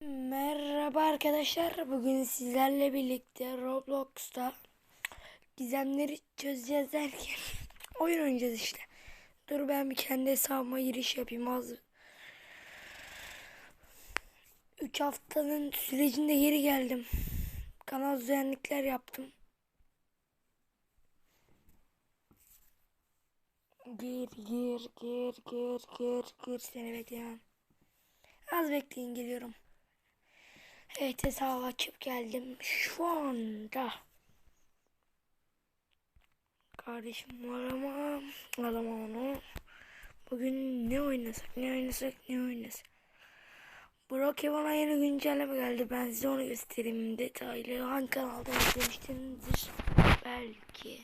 Merhaba arkadaşlar. Bugün sizlerle birlikte Roblox'ta gizemleri çözeceğiz derken oyun oynayacağız işte. Dur ben bir kendi hesabıma giriş yapayım az. 3 haftanın sürecinde geri geldim. Kanal düzenlikler yaptım. Gir gir gir gir gir gir seni bekleyen. Az bekleyin geliyorum. Evet hesabı açıp geldim. Şu anda. Kardeşim var ama alamam onu. Bugün ne oynasak ne oynasak ne oynasak. Brokeman'a yeni güncelleme geldi. Ben size onu göstereyim detaylı. Hangi kanalda izlemiştinizdir belki.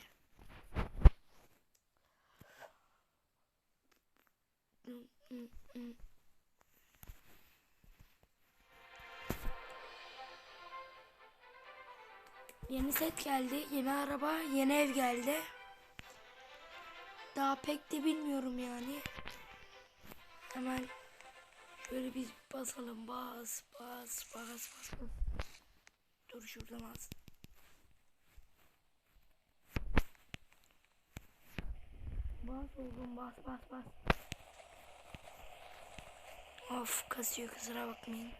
Yeni set geldi, yeni araba, yeni ev geldi. Daha pek de bilmiyorum yani. Hemen şöyle bir basalım. Bas, bas, bas, bas. bas. Dur şuradan az. Bas oğlum, bas, bas, bas. Of kasıyor kusura bakmayın.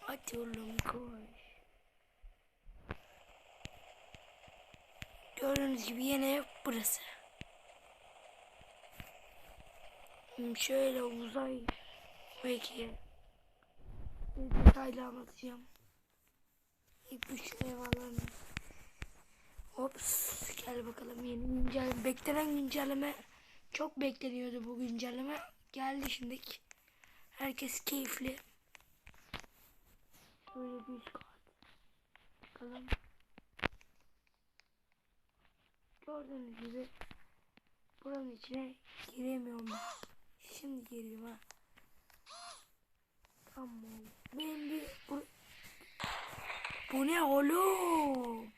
Hadi oğlum koş. Gördüğünüz gibi yine burası. Hmm, Şöyle uzay belki detaylı anlatacağım. İpuç eyvallah. Hops gel bakalım yeni güncelleme. Beklenen güncelleme çok bekleniyordu bu güncelleme. Geldi şimdi. Herkes keyifli. Şöyle bir kat. Bakalım. Gördüğünüz gibi buranın içine giremiyorum. Şimdi gireyim ha. Tamam. Ben bir bu, bu ne oğlum?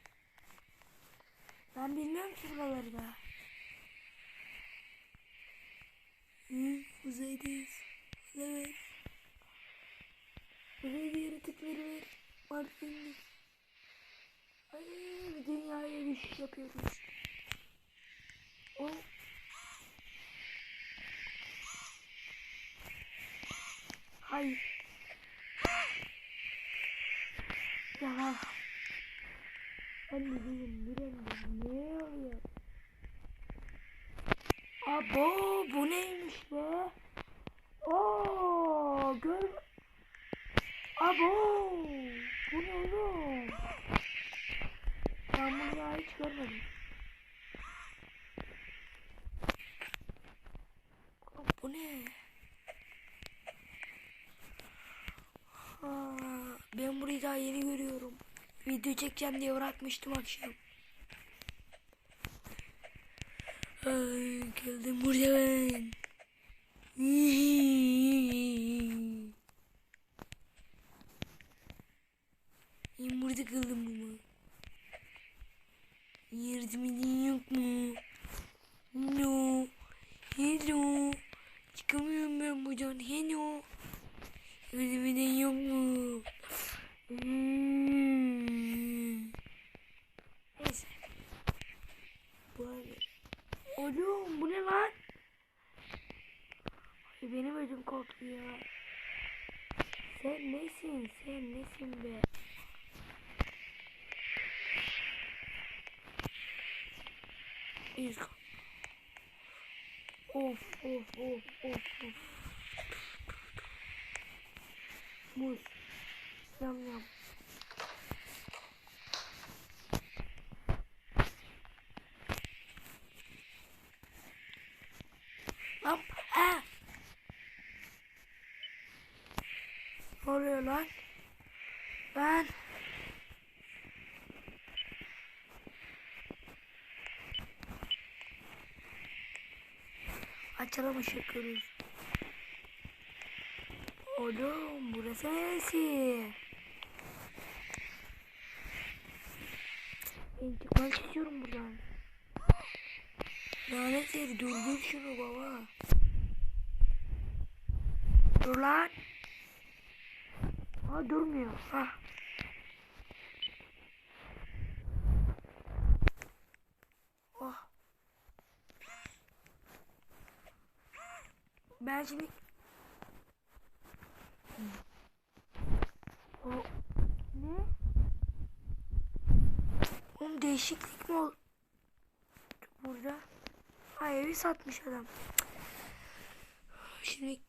Ben bilmiyorum ki buraları da. Hı, uzaydayız. Evet. Buraya bir yaratıkları var. Var. Ay, dünyaya düşüş yapıyoruz. O. Hayır. Ya. Ben de değilim. Bilemiyorum. Ne oluyor? Abo bu neymiş be? Oo gör. Abo bu ne oğlum? Ben bunu daha hiç görmedim. Bu ne? Ha, ben burayı daha yeni görüyorum. Video çekeceğim diye bırakmıştım akşam. Ay, geldim buraya ben. Ben burada kaldım ama. Yardım edin yok mu? No. Hello. Çıkamıyorum ben buradan. Hello. Yardım edin yok mu? Hmm. Neyse. Bu arada. Ne lan? Ay benim ödüm koptu ya. Sen nesin? Sen nesin be? Kat. Of of of of of. Muz. Yam yam. Lan ha. Ne lan? Ben Açalım ışıkları. Oğlum burası neresi? Ben çıkmak istiyorum buradan. Lanet herif durdur şunu baba. Dur lan. Ha durmuyor. Ha. Oh. Ben şimdi o ne? Oğlum değişiklik mi oldu burada? Ha evi satmış adam. Şimdi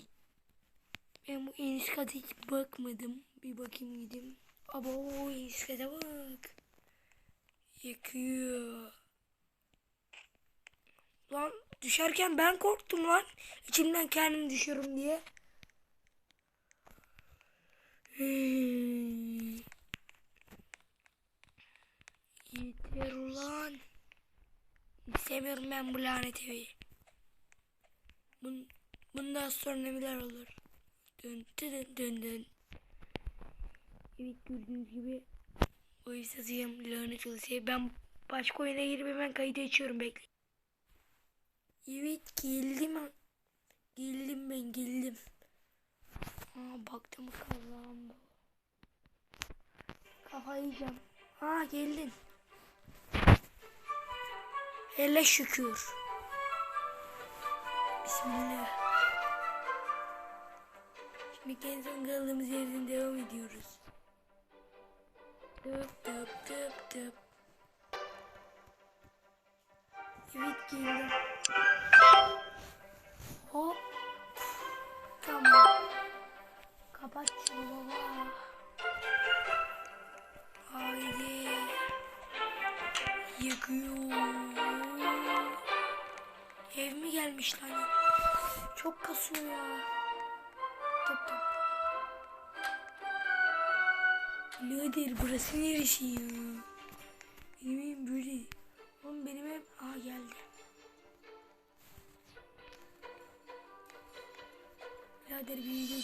ben bu en üst hiç bakmadım. Bir bakayım gideyim. Aba o en üst kata bak. Yakıyor. Lan düşerken ben korktum lan. İçimden kendim düşüyorum diye. Yeter ulan. İstemiyorum ben bu lanet evi. Bun, bundan sonra neler olur? Dön dön dön dön. Evet gördüğünüz gibi o istasyum lanet olası. Ben başka oyuna girip hemen kaydı açıyorum bekle. Evet geldim. Geldim ben geldim. Aa baktım kazandı. Kafayı yiyeceğim. Aa geldin. Hele şükür. Bismillah. Şimdi en kaldığımız yerden devam ediyoruz. Tıp tıp tıp tıp. Evet geldim. Hop. Tamam. Kapat şunu baba. Haydi. Yıkıyor. Ev mi gelmiş lan? Çok kasıyor ya. Tıp tıp. Birader burası neresi ya? Benim evim böyle. Oğlum benim ev... Aa geldi. Birader bir video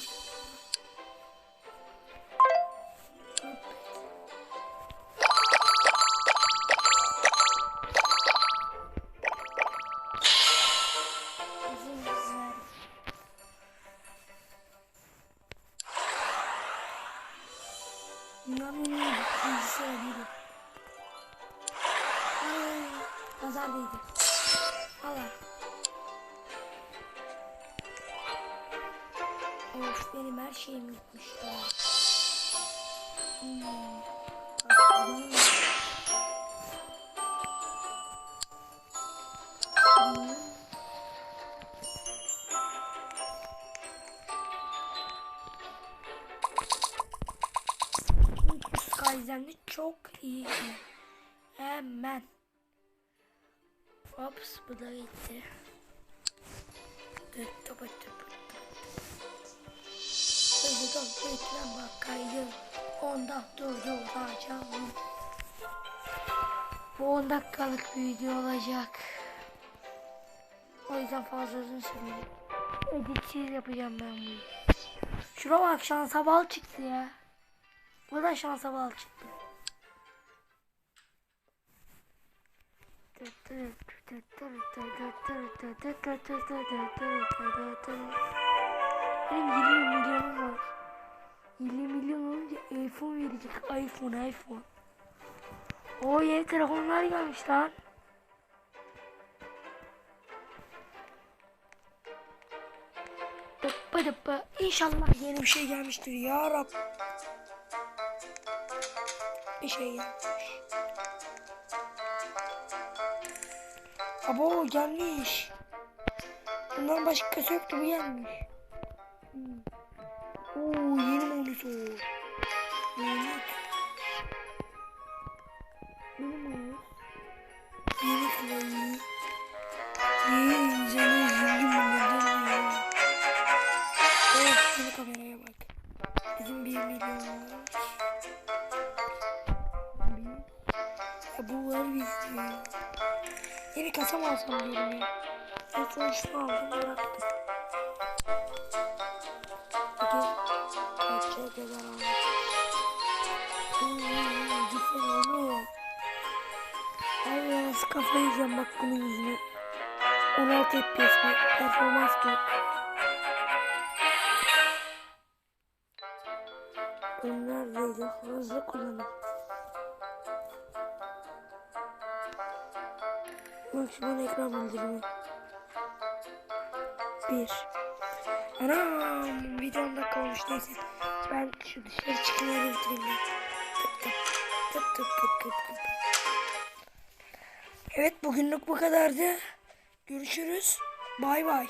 Of benim her şeyim gitmiş. Hmm. Aslında- çok iyi. Hemen. Ops bu da gitti. Tıp tıp tıp. Hızlıdan ekran bak kaydı. 10 dakika durduracağım. Bu 10 dakikalık bir video olacak. O yüzden fazla uzun sürmeyecek. Editsiz yapacağım ben bunu. Şuna bak şansa bal çıktı ya. Bu da şansa bal çıktı. Benim 20 milyonum var. 20 milyon olunca iPhone verecek. iPhone, iPhone. O yeni telefonlar gelmiş lan. Dıppa dıppa. İnşallah yeni bir şey gelmiştir ya Rab. Bir şey gelmiş. Abo gelmiş. Bundan başkası yoktu bu gelmiş. Hmm. Oo yeni monitör. Yeni. Yeni monitör. Yeni klavye. Yeni güzel zengin monitör. Oh şunu kameraya bak. Bizim bir milyon var. Bu var bizde. Kasa mı alsam diyorum ya. En son şunu aldım bıraktım. Peki kaça kadar aldım? Güzel oğlum. Abi nasıl kafayı yiyeceğim bak bunun yüzüne. 16 FPS? Performans mı? Maksimum ekran bildirimi. Bir. Anam video 10 dakika neyse. Ben şu dışarı çıkmayı bitireyim ben. Tıp tıp. Tıp tıp tıp tıp tıp. Evet bugünlük bu kadardı. Görüşürüz. Bay bay.